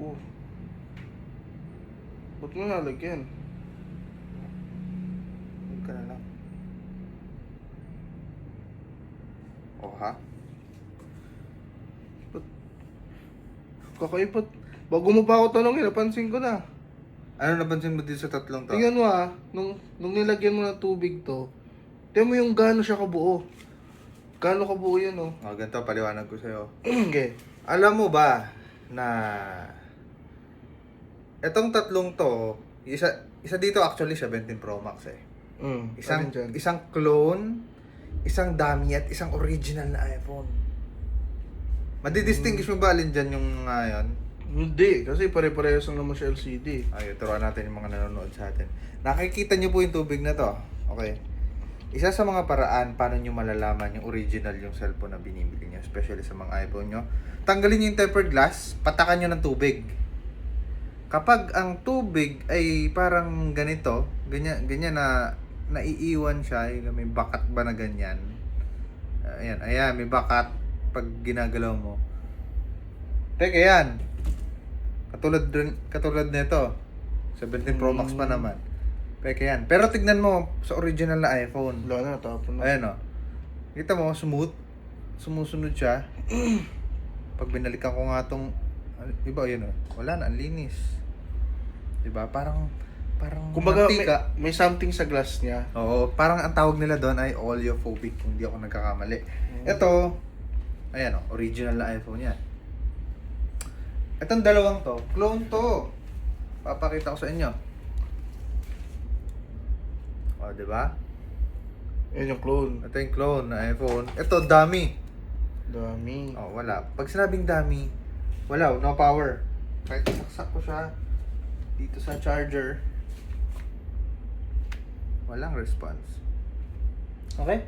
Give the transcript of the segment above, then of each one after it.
Oh. Ba't mo nalagyan? Huwag ka na lang. O ha? Kakaipat. Bago mo pa ako tanongin, napansin ko na. Ano napansin mo dito sa tatlong to? Tingnan mo ah, nung, nung nilagyan mo ng tubig to, tingnan mo yung gaano siya kabuo. Gaano kabuo yan oh. O, ganito, paliwanag ko sa'yo. okay. Alam mo ba na etong tatlong to, isa isa dito actually 17 Pro Max eh. Mm, Isang isang clone, isang dummy at isang original na iPhone. Madidistinguish mo ba alin dyan yung ngayon? Hindi, kasi pare-parehas lang naman siya LCD. Ay, turuan natin yung mga nanonood sa atin. Nakikita niyo po yung tubig na to. Okay. Isa sa mga paraan paano niyo malalaman yung original yung cellphone na binibili niyo, especially sa mga iPhone niyo. Tanggalin niyo yung tempered glass, patakan niyo ng tubig. Kapag ang tubig ay parang ganito, ganyan, ganyan na naiiwan siya, may bakat ba na ganyan. Ayan, ayan, may bakat pag ginagalaw mo. Teka yan. Katulad katulad nito. 17 Pro Max pa Mm. naman. Peke yan. Pero tignan mo sa original na iPhone. Wala na, tapon na. Ayan o. Kita mo, smooth. Sumusunod siya. Pag binalikan ko nga tong iba yun o. Wala na, ang linis. Diba? Parang parang Kumbaga, may, mantika. may something sa glass niya. Oo, parang ang tawag nila doon ay oleophobic kung di ako nagkakamali. Ito, ayan o, original na iPhone yan. Itong dalawang to, clone to. Papakita ko sa inyo. O, di ba? Yan yung clone. Ito yung clone na iPhone. Ito, dummy. Dami. Oh, wala. Pag sinabing dummy, wala, no power. Kahit isaksak ko siya dito sa charger, walang response. Okay?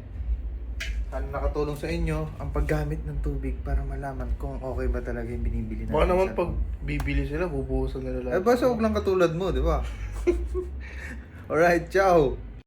Sana nakatulong sa inyo ang paggamit ng tubig para malaman kung okay ba talaga yung binibili natin. Baka naman pag bibili sila, bubuhusan nila Eh, basta huwag lang katulad mo, di ba? Alright, ciao!